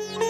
ਕਾਲ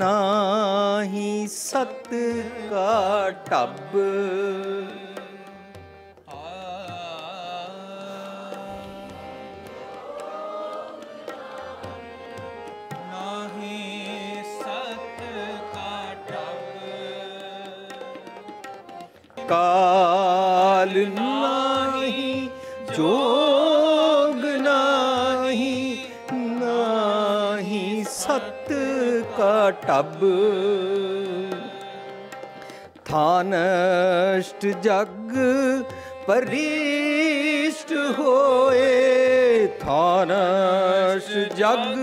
ਨਾਹੀ ਨਾਹੀ ਸਤ ਕਾ ਟੱਬ। ਨਾਹੀ ਟੱਬ। ਥਾਨਸ਼ਟ ਜਗ ਪਰਿਸ਼ਟ ਹੋਏ। ਥਾਨਸ਼ਟ ਜਗ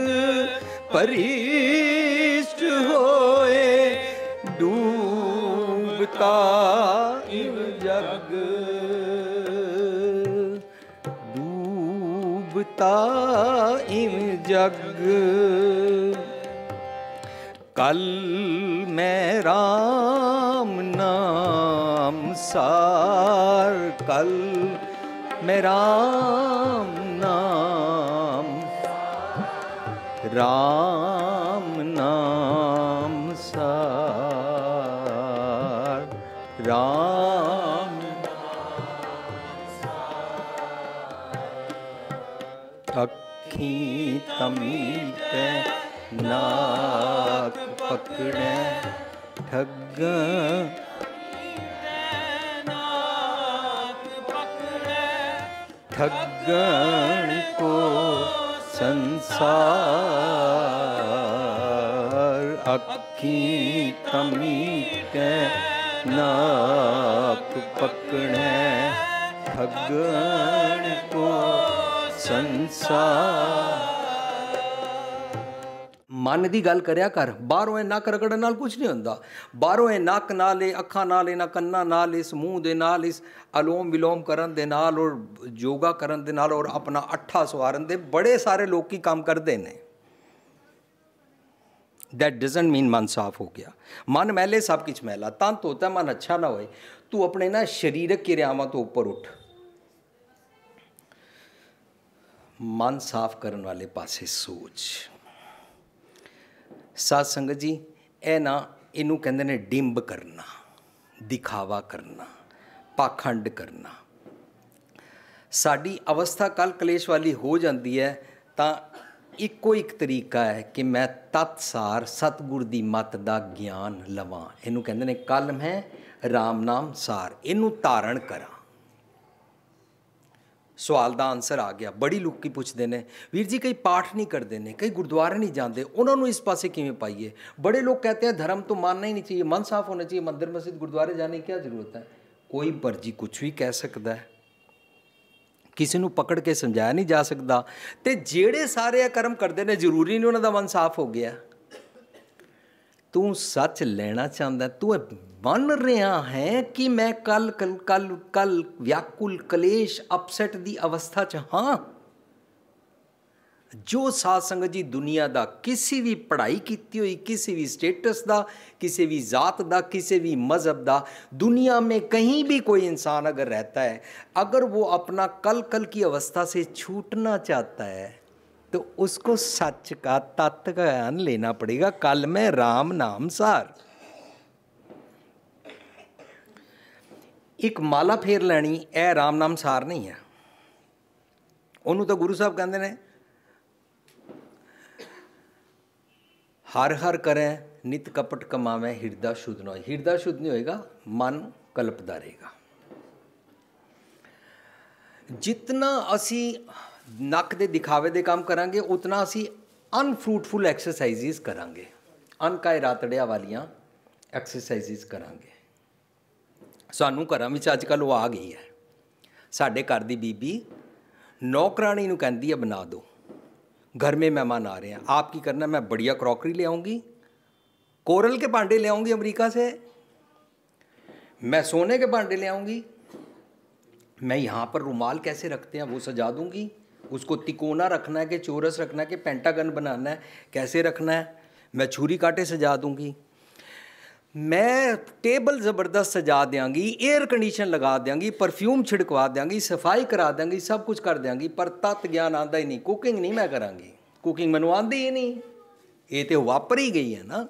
ਪਰਿਸ਼ਟ ਹੋਏ। ਡੂਬਤਾ ਇਵ ਜਗ। ਡੂਬਤਾ ਇਵ ਜਗ। ਕਲ ਮੈਂ ਰਾਮ ਨਾਮ ਸਾਰ ਕਲ ਮੈਂ ਰਾਮ ਨਾਮ ਰਾਮ ਨਾਮ ਸਾਰ ਰਾਮ ਅੱਖੀ ਤਮੀਟੈ ਨਾਕ ਪਕੜੈ ਠੱਗ। ਠੱਗਣ ਕੋ ਸੰਸਾਰ ਅੱਖੀ ਤਮੀਟੈ ਨਾਕ ਪਕੜੈ। ਠੱਗਣ ਕੋ ਸੰਸਾਰ ਮਨ ਦੀ ਗੱਲ ਕਰਿਆ ਕਰ। ਬਾਹਰੋਂ ਇਹ ਨੱਕ ਰਗੜਨ ਨਾਲ ਕੁਝ ਨਹੀਂ ਹੁੰਦਾ। ਬਾਹਰੋਂ ਇਹ ਨੱਕ ਨਾਲ, ਇਹ ਅੱਖਾਂ ਨਾਲ, ਇਹਨਾਂ ਕੰਨਾਂ ਨਾਲ, ਇਸ ਮੂੰਹ ਦੇ ਨਾਲ, ਇਸ ਅਲੋਮ ਵਿਲੋਮ ਕਰਨ ਦੇ ਨਾਲ ਔਰ ਯੋਗਾ ਕਰਨ ਦੇ ਨਾਲ ਔਰ ਆਪਣਾ ਅੱਠਾ ਸਵਾਰਨ ਦੇ ਬੜੇ ਸਾਰੇ ਲੋਕੀ ਕੰਮ ਕਰਦੇ ਨੇ। ਦੈਟ doesn't ਮੀਨ ਮਨ ਸਾਫ਼ ਹੋ ਗਿਆ। ਮਨ ਮੈਲੇ, ਸਭ ਕੁਝ ਮੈਲਾ। ਤਾਂ ਤੋਤਾ ਮਨ ਅੱਛਾ ਨਾ ਹੋਏ। ਤੂੰ ਆਪਣੇ ਨਾ ਸਰੀਰਕ ਕਿਰਿਆਵਾਂ ਤੋਂ ਉੱਪਰ ਉੱਠ। ਮਨ ਸਾਫ਼ ਕਰਨ ਵਾਲੇ ਪਾਸੇ ਸੋਚ। ਸਾਧ ਸੰਗਤ ਜੀ, ਇਹ ਨਾ ਇਹਨੂੰ ਕਹਿੰਦੇ ਨੇ ਡਿੰਬ ਕਰਨਾ, ਦਿਖਾਵਾ ਕਰਨਾ, ਪਾਖੰਡ ਕਰਨਾ। ਸਾਡੀ ਅਵਸਥਾ ਕਲ ਕਲੇਸ਼ ਵਾਲੀ ਹੋ ਜਾਂਦੀ ਹੈ, ਤਾਂ ਇੱਕੋ ਇੱਕ ਤਰੀਕਾ ਹੈ ਕਿ ਮੈਂ ਤਤਸਾਰ ਸਤਗੁਰ ਦੀ ਮਤ ਦਾ ਗਿਆਨ ਲਵਾਂ। ਇਹਨੂੰ ਕਹਿੰਦੇ ਨੇ ਕਲਮ ਹੈ RAM ਨਾਮ ਸਾਰ। ਇਹਨੂੰ ਧਾਰਨ ਕਰਾਂ। ਸਵਾਲ ਦਾ ਆਨਸਰ ਆ ਗਿਆ। ਬੜੀ ਲੋਕੀ ਪੁੱਛਦੇ ਨੇ, ਵੀਰ ਜੀ ਕਈ ਪਾਠ ਨਹੀਂ ਕਰਦੇ ਨੇ, ਕਈ ਗੁਰਦੁਆਰੇ ਨਹੀਂ ਜਾਂਦੇ, ਉਹਨਾਂ ਨੂੰ ਇਸ ਪਾਸੇ ਕਿਵੇਂ ਪਾਈਏ? ਬੜੇ ਲੋਕ ਕਹਤੇ ਆ, ਧਰਮ ਤੋਂ ਮੰਨਣਾ ਹੀ ਨਹੀਂ ਚਾਹੀਏ, ਮਨ ਸਾਫ਼ ਹੋਣਾ ਚਾਹੀਏ, ਮੰਦਰ ਮਸਜਿਦ ਗੁਰਦੁਆਰੇ ਜਾਣੇ ਕੀ ਜ਼ਰੂਰਤ ਹੈ? ਕੋਈ ਮਰਜ਼ੀ ਕੁਝ ਵੀ ਕਹਿ ਸਕਦਾ ਹੈ। ਕਿਸੇ ਨੂੰ ਪਕੜ ਕੇ ਸਮਝਾਇਆ ਨਹੀਂ ਜਾ ਸਕਦਾ। ਤੇ ਜਿਹੜੇ ਸਾਰੇ ਆ ਕਰਮ ਕਰਦੇ ਨੇ, ਜ਼ਰੂਰੀ ਨਹੀਂ ਉਹਨਾਂ ਦਾ ਮਨ ਸਾਫ਼ ਹੋ ਗਿਆ। ਤੂੰ ਸੱਚ ਲੈਣਾ ਚਾਹੁੰਦਾ ਤੂੰ ਇਹ ਮੰਨ ਰਿਹਾ ਹੈ ਕਿ ਮੈਂ ਕੱਲ ਕੱਲ ਕੱਲ ਕੱਲ ਵਿਆਕੁਲ ਕਲੇਸ਼ ਅਪਸੈਟ ਦੀ ਅਵਸਥਾ 'ਚ ਹਾਂ ਜੋ ਸਾਧ ਸੰਗਤ ਜੀ ਦੁਨੀਆ ਦਾ ਕਿਸੇ ਵੀ ਪੜ੍ਹਾਈ ਕੀਤੀ ਹੋਈ ਕਿਸੇ ਵੀ ਸਟੇਟਸ ਦਾ ਕਿਸੇ ਵੀ ਜ਼ਾਤ ਦਾ ਕਿਸੇ भी मज़हब ਦਾ दुनिया में कहीं भी कोई इंसान अगर रहता है अगर वो अपना कल कल की अवस्था से छूटना चाहता है तो उसको सच का तत्व का ज्ञान लेना पड़ेगा कल में राम नाम सार ਇੱਕ ਮਾਲਾ ਫੇਰ ਲੈਣੀ, ਇਹ ਰਾਮ ਨਾਮ ਸਾਰ ਨਹੀਂ ਹੈ। ਉਹਨੂੰ ਤਾਂ ਗੁਰੂ ਸਾਹਿਬ ਕਹਿੰਦੇ ਨੇ, ਹਰ ਹਰ ਕਰੇ, ਨਿਤ ਕਪਟ ਕਮਾਵੇ, ਹਿਰਦਾ ਸ਼ੁੱਧ ਨਾ ਹਿਰਦਾ ਸ਼ੁੱਧ ਨਹੀਂ ਹੋਏਗਾ, ਮਨ ਕਲਪਦਾ ਰਹੇਗਾ। ਜਿਤਨਾ ਅਸੀਂ ਨੱਕ ਦੇ ਦਿਖਾਵੇ ਦੇ ਕੰਮ ਕਰਾਂਗੇ, ਉਤਨਾ ਅਸੀਂ ਅਨਫਰੂਟਫੁਲ ਐਕਸਰਸਾਈਜ਼ਸ ਕਰਾਂਗੇ। ਅਨਕਾਇ ਰਾਤੜਿਆ ਵਾਲੀਆਂ ਐਕਸਰਸਾਈਜ਼ਸ ਕਰਾਂਗੇ। ਸਾਨੂੰ ਘਰਾਂ ਵਿੱਚ ਅੱਜ ਕੱਲ ਉਹ ਆ ਗਈ ਹੈ ਸਾਡੇ ਘਰ ਦੀ ਬੀਬੀ ਨੌਕਰਾਣੀ ਨੂੰ ਕਹਿੰਦੀ ਹੈ ਬਣਾ ਦਿਓ घर में मेहमान आ रहे हैं आप की करना मैं बढ़िया क्रॉकरी ले आऊँगी कोरल के भांडे ले आऊँगी अमेरिका से मैं सोने के भांडे ले आऊँगी मैं यहाँ पर रुमाल कैसे रखते हैं वो सजा दूँगी उसको तिकोना रखना है कि चौरस रखना है कि पेंटागन बनाना है कैसे रखना है मैं छुरी कांटे सजा दूँगी ਮੈਂ ਟੇਬਲ ਜ਼ਬਰਦਸਤ ਸਜਾ ਦਿਆਂਗੀ 에ਅਰ ਕੰਡੀਸ਼ਨ ਲਗਾ ਦਿਆਂਗੀ ਪਰਫਿਊਮ ਛਿੜਕਵਾ ਦਿਆਂਗੀ, ਸਫ਼ਾਈ ਕਰਾ ਦਿਆਂਗੀ, ਸਭ ਕੁਝ ਕਰ ਦਿਆਂਗੀ, ਪਰ ਤਤ ਗਿਆਨ ਆਂਦਾ ਹੀ ਨਹੀਂ ਕੁਕਿੰਗ ਨਹੀਂ ਮੈਂ ਕਰਾਂਗੀ। ਕੁਕਿੰਗ ਮੈਨੂੰ ਆਂਦੀ ਹੀ ਨਹੀਂ। ਇਹ ਤੇ ਵਾਪਰ ਹੀ ਗਈ ਹੈ ਨਾ।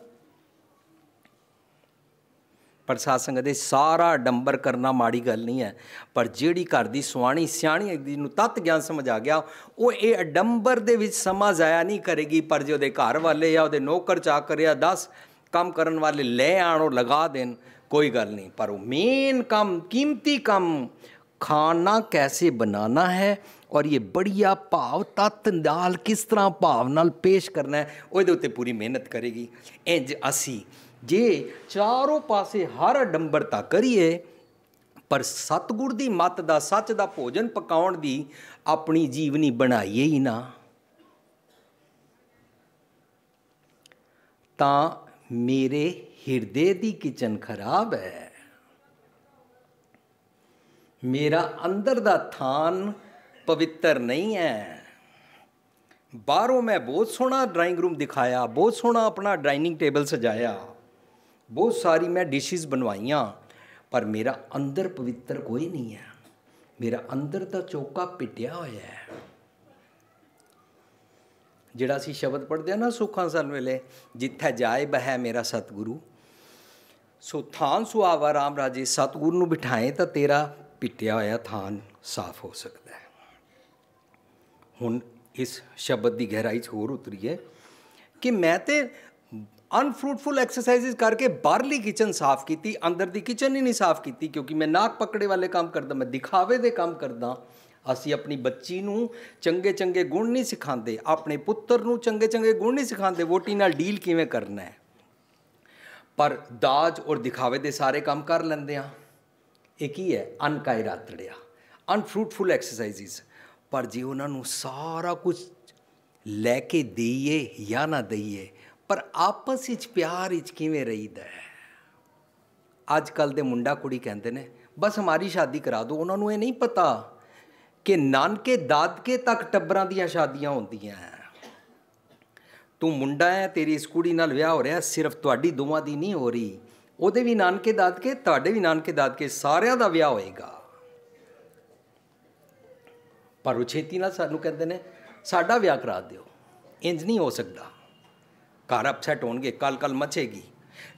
ਪਰ ਸਾਧ ਸੰਗਤ ਦੇ ਸਾਰਾ ਡੰਬਰ ਕਰਨਾ ਮਾੜੀ ਗੱਲ ਨਹੀਂ ਹੈ। ਪਰ ਜਿਹੜੀ ਘਰ ਦੀ ਸੁਆਣੀ, ਸਿਆਣੀ ਜਿਹਨੂੰ ਤਤ ਗਿਆਨ ਸਮਝ ਆ ਗਿਆ, ਉਹ ਇਹ ਅਡੰਬਰ ਦੇ ਵਿੱਚ ਸਮਾਂ ਜ਼ਾਇਆ ਨਹੀਂ ਕਰੇਗੀ, ਪਰ ਜੇ ਉਹਦੇ ਘਰ ਵਾਲੇ ਆ, ਉਹਦੇ ਨੌਕਰ ਚਾਕਰ ਜਾਂ 10 ਕੰਮ ਕਰਨ ਵਾਲੇ ਲੈ ਆਣੋ ਲਗਾ ਦੇਣ, ਕੋਈ ਗੱਲ ਨਹੀਂ। ਪਰ ਉਹ ਮੇਨ ਕੰਮ, ਕੀਮਤੀ ਕੰਮ, ਖਾਣਾ ਕੈਸੇ ਬਣਾਉਣਾ ਹੈ ਔਰ ਇਹ ਬੜੀਆ ਭਾਵ ਤਤ ਨਾਲ ਕਿਸ ਤਰ੍ਹਾਂ ਭਾਵ ਨਾਲ ਪੇਸ਼ ਕਰਨਾ ਹੈ, ਉਹਦੇ ਉੱਤੇ ਪੂਰੀ ਮਿਹਨਤ ਕਰੇਗੀ। ਇੰਜ ਅਸੀਂ ਜੇ ਚਾਰੋਂ ਪਾਸੇ ਹਰ ਡੰਬਰਤਾ ਕਰੀਏ, ਪਰ ਸਤਗੁਰ ਦੀ ਮੱਤ ਦਾ, ਸੱਚ ਦਾ ਭੋਜਨ ਪਕਾਉਣ ਦੀ ਆਪਣੀ ਜੀਵਨੀ ਬਣਾਈਏ ਹੀ ਨਾ, ਤਾਂ ਮੇਰੇ ਹਿਰਦੇ ਦੀ ਕਿਚਨ ਖਰਾਬ ਹੈ। ਮੇਰਾ ਅੰਦਰ ਦਾ ਥਾਨ ਪਵਿੱਤਰ ਨਹੀਂ ਹੈ। ਬਾਹਰੋਂ ਮੈਂ ਬਹੁਤ ਸੋਹਣਾ ਡਰਾਇੰਗ ਰੂਮ ਦਿਖਾਇਆ, ਬਹੁਤ ਸੋਹਣਾ ਆਪਣਾ ਡਾਈਨਿੰਗ ਟੇਬਲ ਸਜਾਇਆ, ਬਹੁਤ ਸਾਰੀ ਮੈਂ ਡਿਸ਼ਸ ਬਣਵਾਈਆਂ, ਪਰ ਮੇਰਾ ਅੰਦਰ ਪਵਿੱਤਰ ਕੋਈ ਨਹੀਂ ਹੈ। ਮੇਰਾ ਅੰਦਰ ਦਾ ਚੌਕਾ ਪਿੱਟਿਆ ਹੋਇਆ ਹੈ। ਜਿਹੜਾ ਅਸੀਂ ਸ਼ਬਦ ਪੜ੍ਹਦੇ ਆ ਨਾ ਸੁੱਖਾਂ ਸਨ ਵੇਲੇ ਜਿੱਥੇ ਜਾਏ ਬਹਿ ਮੇਰਾ ਸਤਿਗੁਰੂ। ਸੋ ਥਾਨ ਸੁਆਵਾ ਰਾਮ ਰਾਜੇ, ਸਤਿਗੁਰੂ ਨੂੰ ਬਿਠਾਏ ਤਾਂ ਤੇਰਾ ਪਿੱਟਿਆ ਹੋਇਆ ਥਾਨ ਸਾਫ਼ ਹੋ ਸਕਦਾ ਹੈ। ਹੁਣ ਇਸ ਸ਼ਬਦ ਦੀ ਗਹਿਰਾਈ 'ਚ ਹੋਰ ਉਤਰੀਏ ਕਿ ਮੈਂ ਤੇ ਅਨਫਰੂਟਫੁਲ ਐਕਸਰਸਾਈਜ਼ ਕਰਕੇ ਬਾਹਰਲੀ ਕਿਚਨ ਸਾਫ਼ ਕੀਤੀ, ਅੰਦਰ ਦੀ ਕਿਚਨ ਹੀ ਨਹੀਂ ਸਾਫ਼ ਕੀਤੀ, ਕਿਉਂਕਿ ਮੈਂ ਨਾਕ ਪਕੜੇ ਵਾਲੇ ਕੰਮ ਕਰਦਾ, ਮੈਂ ਦਿਖਾਵੇ ਦੇ ਕੰਮ ਕਰਦਾ। ਅਸੀਂ ਆਪਣੀ ਬੱਚੀ ਨੂੰ ਚੰਗੇ ਚੰਗੇ ਗੁਣ ਨਹੀਂ ਸਿਖਾਉਂਦੇ, ਆਪਣੇ ਪੁੱਤਰ ਨੂੰ ਚੰਗੇ ਚੰਗੇ ਗੁਣ ਨਹੀਂ ਸਿਖਾਉਂਦੇ, ਵੋਟੀ ਨਾਲ ਡੀਲ ਕਿਵੇਂ ਕਰਨਾ ਹੈ? ਪਰ ਦਾਜ ਔਰ ਦਿਖਾਵੇ ਦੇ ਸਾਰੇ ਕੰਮ ਕਰ ਲੈਂਦੇ ਆ। ਇਹ ਕੀ ਹੈ? ਅਨਕਾਇ ਰਾਤੜਿਆ ਅਨਫਰੂਟਫੁਲ ਐਕਸਰਸਾਈਜ਼ਸ ਪਰ ਜੇ ਉਹਨਾਂ ਨੂੰ ਸਾਰਾ ਕੁਝ ਲੈ ਕੇ ਦਈਏ ਜਾਂ ਨਾ ਦਈਏ, ਪਰ ਆਪਸ ਵਿੱਚ ਪਿਆਰ ਵਿੱਚ ਕਿਵੇਂ ਰਹੀਦਾ ਹੈ? ਅੱਜ ਕੱਲ ਦੇ ਮੁੰਡਾ ਕੁੜੀ ਕਹਿੰਦੇ ਨੇ, ਬਸ ਹਮਾਰੀ ਸ਼ਾਦੀ ਕਰਾ ਦਿਓ ਉਹਨਾਂ ਨੂੰ ਇਹ ਨਹੀਂ ਪਤਾ ਕਿ ਨਾਨਕੇ ਦਾਦਕੇ ਤੱਕ ਟੱਬਰਾਂ ਦੀਆਂ ਸ਼ਾਦੀਆਂ ਹੁੰਦੀਆਂ ਤੂੰ ਮੁੰਡਾ ਹੈ ਤੇਰੀ ਇਸ ਕੁੜੀ ਨਾਲ ਵਿਆਹ ਹੋ ਰਿਹਾ, ਸਿਰਫ ਤੁਹਾਡੀ ਦੋਵਾਂ ਦੀ ਨਹੀਂ ਹੋ ਰਹੀ। ਉਹਦੇ ਵੀ ਨਾਨਕੇ ਦਾਦਕੇ, ਤੁਹਾਡੇ ਵੀ ਨਾਨਕੇ ਦਾਦਕੇ ਸਾਰਿਆਂ ਦਾ ਵਿਆਹ ਹੋਏਗਾ। ਪਰ ਉਹ ਛੇਤੀ ਨਾਲ ਸਾਨੂੰ ਕਹਿੰਦੇ ਨੇ, ਸਾਡਾ ਵਿਆਹ ਕਰਾ ਦਿਓ। ਇੰਜ ਨਹੀਂ ਹੋ ਸਕਦਾ। ਘਰ ਅਪਸੈਟ ਹੋਣਗੇ ਕੱਲ ਕੱਲ ਮਚੇਗੀ।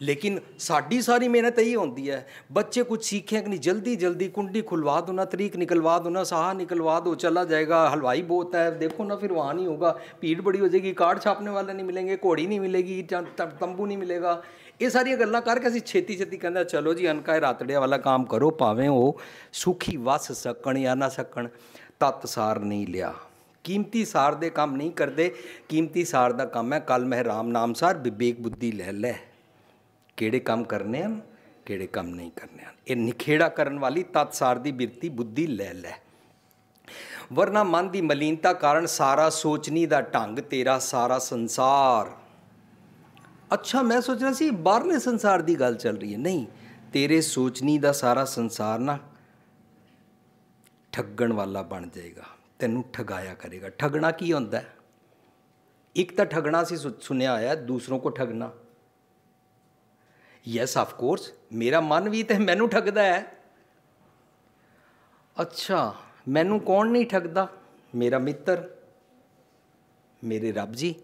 ਲੇਕਿਨ ਸਾਡੀ ਸਾਰੀ ਮਿਹਨਤ ਇਹੀ ਹੁੰਦੀ ਹੈ ਬੱਚੇ ਕੁਝ सीखें कि नहीं जल्दी जल्दी कुंडी खुलवा दो ना तरीक निकलवा दो ना साहा निकलवा दो चला जाएगा हलवाई बहुत है देखो ना फिर वहाँ नहीं होगा भीड़ बड़ी हो जाएगी कार्ड छापने वाले नहीं मिलेंगे घोड़ी नहीं मिलेगी तंबू नहीं मिलेगा ਇਹ ਸਾਰੀਆਂ ਗੱਲਾਂ ਕਰਕੇ ਅਸੀਂ ਛੇਤੀ ਛੇਤੀ ਕਹਿੰਦਾ ਚਲੋ ਜੀ ਅਨਕਾਏ ਰਾਤੜਿਆ ਵਾਲਾ ਕੰਮ ਕਰੋ ਭਾਵੇਂ ਉਹ ਸੁਖੀ ਵਸ ਸਕਣ ਜਾਂ ਨਾ ਸਕਣ ਤਤ ਸਾਰ ਨਹੀਂ ਲਿਆ ਕੀਮਤੀ ਸਾਰ ਦੇ ਕੰਮ ਨਹੀਂ ਕਰਦੇ ਕੀਮਤੀ ਸਾਰ ਦਾ ਕੰਮ ਹੈ ਕਲ ਮਹਿ ਰਾਮ ਨਾਮ ਸਾਰ ਵਿਵੇਕ ਬੁੱਧੀ ਲੈ ਲੈ ਕਿਹੜੇ ਕੰਮ ਕਰਨੇ ਹਨ, ਕਿਹੜੇ ਕੰਮ ਨਹੀਂ ਕਰਨੇ ਹਨ। ਇਹ ਨਿਖੇੜਾ ਕਰਨ ਵਾਲੀ ਤਤਸਾਰ ਦੀ ਬਿਰਤੀ ਬੁੱਧੀ ਲੈ ਲੈ। ਵਰਨਾ ਮਨ ਦੀ ਮਲੀਨਤਾ ਕਾਰਨ ਸਾਰਾ ਸੋਚਣੀ ਦਾ ਢੰਗ ਤੇਰਾ, ਸਾਰਾ ਸੰਸਾਰ। ਅੱਛਾ, ਮੈਂ ਸੋਚ ਰਿਹਾ ਸੀ, ਬਾਹਰਲੇ ਸੰਸਾਰ ਦੀ ਗੱਲ ਚੱਲ ਰਹੀ ਹੈ। ਨਹੀਂ, ਤੇਰੇ ਸੋਚਣੀ ਦਾ ਸਾਰਾ ਸੰਸਾਰ ਨਾ ਠੱਗਣ ਵਾਲਾ ਬਣ ਜਾਏਗਾ। ਤੈਨੂੰ ਠਗਾਇਆ ਕਰੇਗਾ। ਠਗਣਾ ਕੀ ਹੁੰਦਾ? ਇੱਕ ਤਾਂ ਠਗਣਾ ਸੀ, ਸੁਣਿਆ ਆਇਆ ਦੂਸਰੋਂ ਕੋ ਠਗਣਾ। ਯੈਸ ਆਫ ਕੋਰਸ ਮੇਰਾ ਮਨ ਵੀ ਤੇ ਮੈਨੂੰ ਠੱਗਦਾ ਹੈ। ਅੱਛਾ, ਮੈਨੂੰ ਕੌਣ ਨਹੀਂ ਠੱਗਦਾ? ਮੇਰਾ ਮਿੱਤਰ, ਮੇਰੇ ਰੱਬ ਜੀ,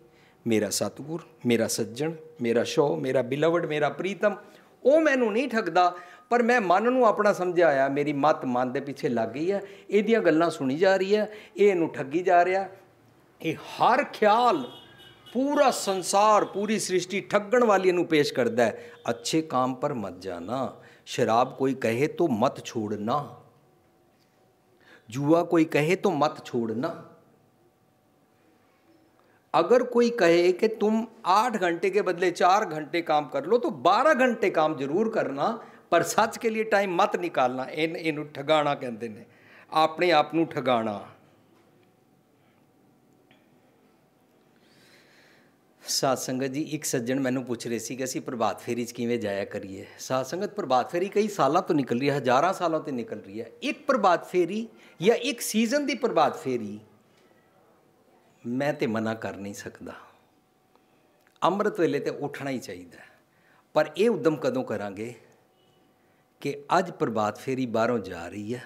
ਮੇਰਾ ਸਤਗੁਰ, ਮੇਰਾ ਸੱਜਣ, ਮੇਰਾ ਸ਼ੋ, ਮੇਰਾ ਬਿਲਵਡ ਮੇਰਾ ਪ੍ਰੀਤਮ, ਉਹ ਮੈਨੂੰ ਨਹੀਂ ਠੱਗਦਾ। ਪਰ ਮੈਂ ਮਨ ਨੂੰ ਆਪਣਾ ਸਮਝਾਇਆ ਮੇਰੀ ਮਤ ਮਨ ਦੇ ਪਿੱਛੇ ਲੱਗ ਗਈ ਹੈ। ਇਹਦੀਆਂ ਗੱਲਾਂ ਸੁਣੀ ਜਾ ਰਹੀ ਹੈ, ਇਹ ਇਹਨੂੰ ਠੱਗੀ ਜਾ ਰਿਹਾ। ਇਹ ਹਰ ਖਿਆਲ ਪੂਰਾ ਸੰਸਾਰ ਪੂਰੀ ਸ੍ਰਿਸ਼ਟੀ ਠੱਗਣ ਵਾਲੀ ਨੂੰ ਪੇਸ਼ ਕਰਦਾ ਹੈ ਅੱਛੇ ਕੰਮ ਪਰ ਮਤ ਜਾਣਾ शराब कोई कहे तो मत छोड़ना जुआ कोई कहे तो मत छोड़ना अगर कोई कहे कि तुम आठ घंटे के बदले चार घंटे काम कर लो तो बारह घंटे काम जरूर करना पर सच के लिए टाइम मत निकालना इन इन ठगाना कहते ने अपने आप ਨੂੰ ਠਗਾਣਾ ਸਾਧ ਸੰਗਤ ਜੀ, ਇੱਕ ਸੱਜਣ ਮੈਨੂੰ ਪੁੱਛ ਰਹੇ ਸੀ ਕਿ ਅਸੀਂ ਪ੍ਰਭਾਤ ਫੇਰੀ 'ਚ ਕਿਵੇਂ ਜਾਇਆ ਕਰੀਏ? ਸਾਧ ਸੰਗਤ, ਪ੍ਰਭਾਤ ਫੇਰੀ ਕਈ ਸਾਲਾਂ ਤੋਂ ਨਿਕਲ ਰਹੀ ਹੈ, ਹਜ਼ਾਰਾਂ ਸਾਲਾਂ ਤੋਂ ਨਿਕਲ ਰਹੀ ਹੈ। ਇੱਕ ਪ੍ਰਭਾਤ ਫੇਰੀ ਜਾਂ ਇੱਕ ਸੀਜ਼ਨ ਦੀ ਪ੍ਰਭਾਤ ਫੇਰੀ, ਮੈਂ ਤੇ ਮਨਾ ਕਰ ਨਹੀਂ ਸਕਦਾ। ਅੰਮ੍ਰਿਤ ਵੇਲੇ ਤੇ ਉੱਠਣਾ ਹੀ ਚਾਹੀਦਾ ਪਰ ਇਹ ਉਦਮ ਕਦੋਂ ਕਰਾਂਗੇ ਕਿ ਅੱਜ ਪ੍ਰਭਾਤ ਫੇਰੀ ਬਾਹਰੋਂ ਜਾ ਰਹੀ ਹੈ।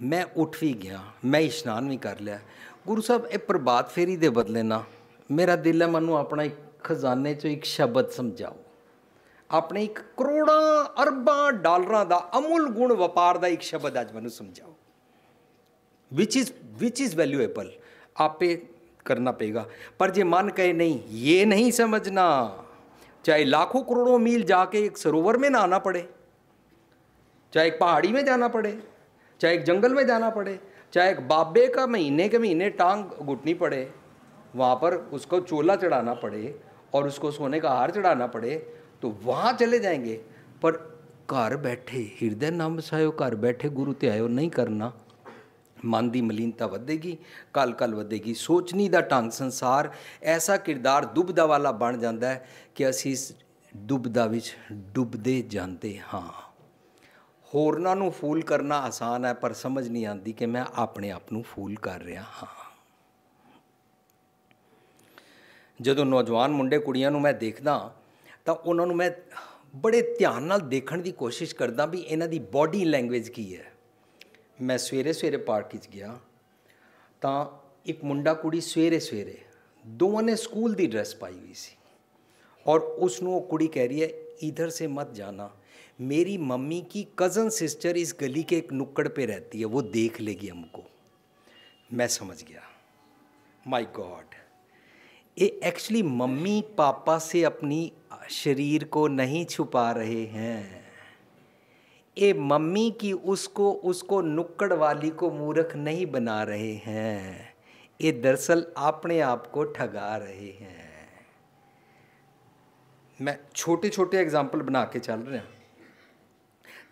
ਮੈਂ ਉੱਠ ਵੀ ਗਿਆ, ਮੈਂ ਇਸ਼ਨਾਨ ਵੀ ਕਰ ਲਿਆ। ਗੁਰੂ ਸਾਹਿਬ, ਇਹ ਪ੍ਰਭਾਤ ਫੇਰੀ ਦੇ ਬਦਲੇ ਨਾ ਮੇਰਾ ਦਿਲ ਹੈ ਮੈਨੂੰ ਆਪਣਾ ਇੱਕ ਖਜ਼ਾਨੇ 'ਚੋਂ ਇੱਕ ਸ਼ਬਦ ਸਮਝਾਓ ਆਪਣੇ ਇੱਕ ਕਰੋੜਾਂ ਅਰਬਾਂ ਡਾਲਰਾਂ ਦਾ ਅਮੁੱਲ ਗੁਣ ਵਪਾਰ ਦਾ ਇੱਕ ਸ਼ਬਦ ਅੱਜ ਮੈਨੂੰ ਸਮਝਾਓ which is which is valuable ਆਪੇ करना पड़ेगा पर जे मन कहे नहीं ये नहीं समझना चाहे लाखों करोड़ों मील जाके एक सरोवर में नहाना पड़े चाहे एक पहाड़ी में जाना पड़े चाहे एक जंगल में जाना पड़े चाहे एक बाबे का महीने के महीने टांग घुटनी पड़े वहाँ पर उसको चोला चढ़ाना पड़े और उसको सोने का हार चढ़ाना पड़े तो वहाँ चले जाएंगे पर घर बैठे हृदय नाम बसायो घर बैठे गुरु ते आयो नहीं करना ਮਨ ਦੀ ਮਲੀਨਤਾ ਵਧੇਗੀ ਕਲ ਕਲ ਵਧੇਗੀ ਸੋਚਣੀ ਦਾ ਢੰਗ ਸੰਸਾਰ ਐਸਾ ਕਿਰਦਾਰ ਦੁਬਦਾ ਵਾਲਾ ਬਣ ਜਾਂਦਾ ਹੈ ਕਿ ਅਸੀਂ ਇਸ ਦੁਬਦਾ ਵਿੱਚ ਡੁੱਬਦੇ ਜਾਂਦੇ ਹਾਂ ਹੋਰਨਾਂ ਨੂੰ ਫੂਲ ਕਰਨਾ ਆਸਾਨ ਹੈ ਪਰ ਸਮਝ ਨਹੀਂ ਆਉਂਦੀ ਕਿ ਮੈਂ ਆਪਣੇ ਆਪ ਨੂੰ ਫੂਲ ਕਰ ਰਿਹਾ ਹਾਂ ਜਦੋਂ ਨੌਜਵਾਨ ਮੁੰਡੇ ਕੁੜੀਆਂ ਨੂੰ ਮੈਂ ਦੇਖਦਾ ਤਾਂ ਉਹਨਾਂ ਨੂੰ ਮੈਂ ਬੜੇ ਧਿਆਨ ਨਾਲ ਦੇਖਣ ਦੀ ਕੋਸ਼ਿਸ਼ ਕਰਦਾ ਵੀ ਇਹਨਾਂ ਦੀ ਬੋਡੀ ਲੈਂਗੁਏਜ ਕੀ ਹੈ। ਮੈਂ ਸਵੇਰੇ ਸਵੇਰੇ ਪਾਰਕ ਵਿੱਚ ਗਿਆ ਤਾਂ ਇੱਕ ਮੁੰਡਾ ਕੁੜੀ ਸਵੇਰੇ ਸਵੇਰੇ ਦੋਵਾਂ ਨੇ ਸਕੂਲ ਦੀ ਡਰੈਸ ਪਾਈ ਹੋਈ ਸੀ ਔਰ ਉਸ ਨੂੰ ਉਹ ਕੁੜੀ ਕਹਿ ਰਹੀ ਹੈ इधर ਸੇ ਮਤ ਜਾਣਾ। ਮੇਰੀ ਮੰਮੀ की ਕਜ਼ਨ ਸਿਸਟਰ ਇਸ ਗਲੀ ਕੇ ਇੱਕ ਨੁੱਕੜ पे रहती ਹੈ, ਉਹ ਦੇਖ लेगी हमको ਮੈਂ ਸਮਝ ਗਿਆ। माई गॉड ये एक्चुअली मम्मी पापा से अपनी शरीर को नहीं छुपा रहे हैं ये मम्मी की उसको उसको नुक्कड़ वाली को मूर्ख नहीं बना रहे हैं ये दरअसल अपने आप को ठगा रहे हैं ਮੈਂ ਛੋਟੇ ਛੋਟੇ ਐਗਜ਼ਾਮਪਲ ਬਣਾ ਕੇ ਚੱਲ ਰਿਹਾ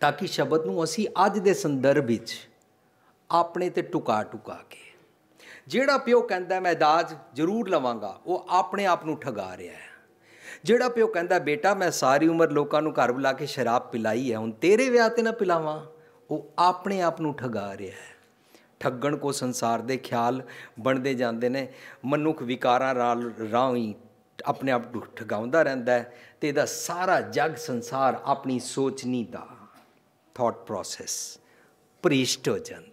ਤਾਂ ਕਿ ਸ਼ਬਦ ਨੂੰ ਅਸੀਂ ਅੱਜ ਦੇ ਸੰਦਰਭ ਵਿੱਚ ਆਪਣੇ ਤੇ ਟੁਕਾ ਟੁਕਾ ਕੇ ਜਿਹੜਾ ਪਿਓ ਕਹਿੰਦਾ ਮੈਂ ਦਾਜ ਜ਼ਰੂਰ ਲਵਾਂਗਾ, ਉਹ ਆਪਣੇ ਆਪ ਨੂੰ ਠਗਾ ਰਿਹਾ ਹੈ। ਜਿਹੜਾ ਪਿਓ ਕਹਿੰਦਾ, ਬੇਟਾ, ਮੈਂ ਸਾਰੀ ਉਮਰ ਲੋਕਾਂ ਨੂੰ ਘਰ ਬੁਲਾ ਕੇ ਸ਼ਰਾਬ ਪਿਲਾਈ ਹੈ, ਹੁਣ ਤੇਰੇ ਵਿਆਹ ਤੇ ਨਾ ਪਿਲਾਵਾਂ। ਉਹ ਆਪਣੇ ਆਪ ਨੂੰ ਠਗਾ ਰਿਹਾ ਹੈ। ਠੱਗਣ ਕੋ ਸੰਸਾਰ ਦੇ ਖਿਆਲ ਬਣਦੇ ਜਾਂਦੇ ਨੇ, ਮਨੁੱਖ ਵਿਕਾਰਾਂ ਨਾਲ ਰਾਹੀਂ ਆਪਣੇ ਆਪ ਨੂੰ ਠਗਾਉਂਦਾ ਰਹਿੰਦਾ ਹੈ ਤੇ ਇਹਦਾ ਸਾਰਾ ਜਗ ਸੰਸਾਰ ਆਪਣੀ ਸੋਚਣੀ ਦਾ ਥਾਟ ਪ੍ਰੋਸੈਸ ਪ੍ਰਿਸ਼ਟ ਹੋ ਜਾਂਦਾ।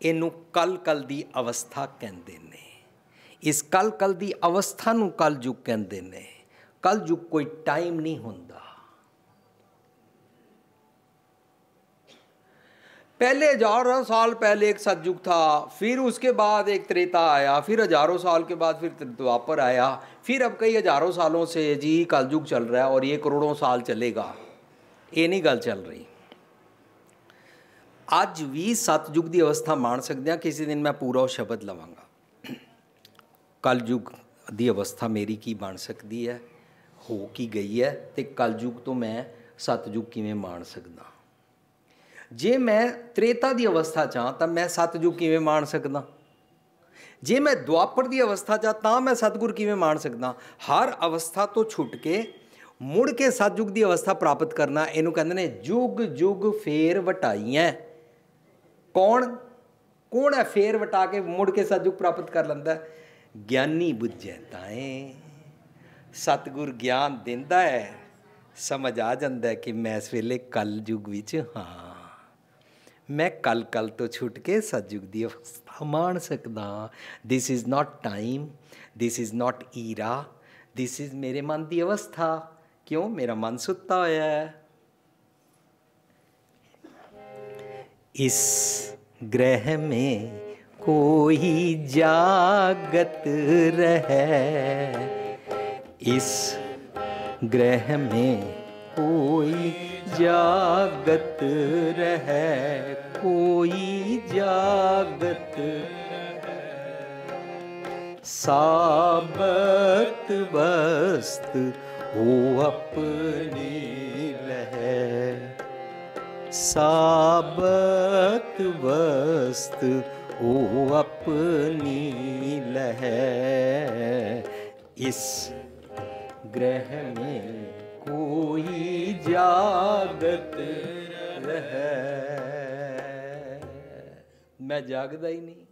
ਇਹਨੂੰ ਕਲ ਕਲ ਦੀ ਅਵਸਥਾ ਕਹਿੰਦੇ ਨੇ ਇਸ ਕਲ ਕਲ ਦੀ ਅਵਸਥਾ ਨੂੰ ਕਲ ਯੁਗ ਕਹਿੰਦੇ ਨੇ ਕਲ ਯੁਗ ਕੋਈ ਟਾਈਮ ਨਹੀਂ ਹੁੰਦਾ पहले हजारों साल पहले एक सतयुग था फिर उसके बाद एक त्रेता आया फिर हजारों साल के बाद फिर द्वापर आया फिर अब कई हजारों सालों से जी कलयुग चल रहा है और ये करोड़ों साल चलेगा ये नहीं गल चल रही ਅੱਜ ਵੀ ਸਤਜੁਗ ਦੀ ਅਵਸਥਾ ਮਾਣ ਸਕਦੇ ਹਾਂ, ਕਿਸੇ ਦਿਨ ਮੈਂ ਪੂਰਾ ਉਹ ਸ਼ਬਦ ਲਵਾਂਗਾ। ਕਲਯੁਗ ਦੀ ਅਵਸਥਾ ਮੇਰੀ ਕੀ ਬਣ ਸਕਦੀ ਹੈ, ਹੋ ਕੀ ਗਈ ਹੈ ਤੇ ਕਲਯੁਗ ਤੋਂ ਮੈਂ ਸਤਜੁਗ ਕਿਵੇਂ ਮਾਣ ਸਕਦਾ? ਜੇ ਮੈਂ ਤ੍ਰੇਤਾ ਦੀ ਅਵਸਥਾ 'ਚ ਹਾਂ ਤਾਂ ਮੈਂ ਸਤਜੁਗ ਕਿਵੇਂ ਮਾਣ ਸਕਦਾ? ਜੇ ਮੈਂ ਦੁਆਪਰ ਦੀ ਅਵਸਥਾ 'ਚ ਹਾਂ ਤਾਂ ਮੈਂ ਸਤਗੁਰ ਕਿਵੇਂ ਮਾਣ ਸਕਦਾ? ਹਰ ਅਵਸਥਾ ਤੋਂ ਛੁੱਟ ਕੇ ਮੁੜ ਕੇ ਸਤਜੁਗ ਦੀ ਅਵਸਥਾ ਪ੍ਰਾਪਤ ਕਰਨਾ, ਇਹਨੂੰ ਕਹਿੰਦੇ ਨੇ ਜੁਗ ਜੁਗ ਫੇਰ ਵਟਾਈਆਂ ਕੌਣ? ਕੌਣ ਹੈ ਫੇਰ ਵਟਾ ਕੇ ਮੁੜ ਕੇ ਸਤਜੁਗ ਪ੍ਰਾਪਤ ਕਰ ਲੈਂਦਾ? ਗਿਆਨੀ ਬੁੱਝੈ ਤਾਏ। ਸਤਗੁਰ ਗਿਆਨ ਦਿੰਦਾ ਹੈ। ਸਮਝ ਆ ਜਾਂਦਾ ਕਿ ਮੈਂ ਇਸ ਵੇਲੇ ਕਲ ਯੁਗ ਵਿੱਚ ਹਾਂ। ਮੈਂ ਕਲ ਕਲ ਤੋਂ ਛੁੱਟ ਕੇ ਸਤਜੁਗ ਦੀ ਅਵਸਥਾ ਮਾਣ ਸਕਦਾ this is not time this is not era this is ਮੇਰੇ ਮਨ ਦੀ ਅਵਸਥਾ। ਕਿਉਂ? ਮੇਰਾ ਮਨ ਸੁੱਤਾ ਹੋਇਆ ਹੈ। इस ग्रह में कोई जागत रहे। इस ग्रह में कोई जागत रहे। कोई जागत साबत वस्त हो अपनी रहे ਸਾਬਤ ਵਸਤ ਉਹ ਆਪਣੀ ਲਹਿ ਇਸ ਗ੍ਰਹਿ ਮੇ ਕੋਈ ਜਾਗਤ ਰਹਿ। ਮੈਂ ਜਾਗਦਾ ਹੀ ਨਹੀਂ।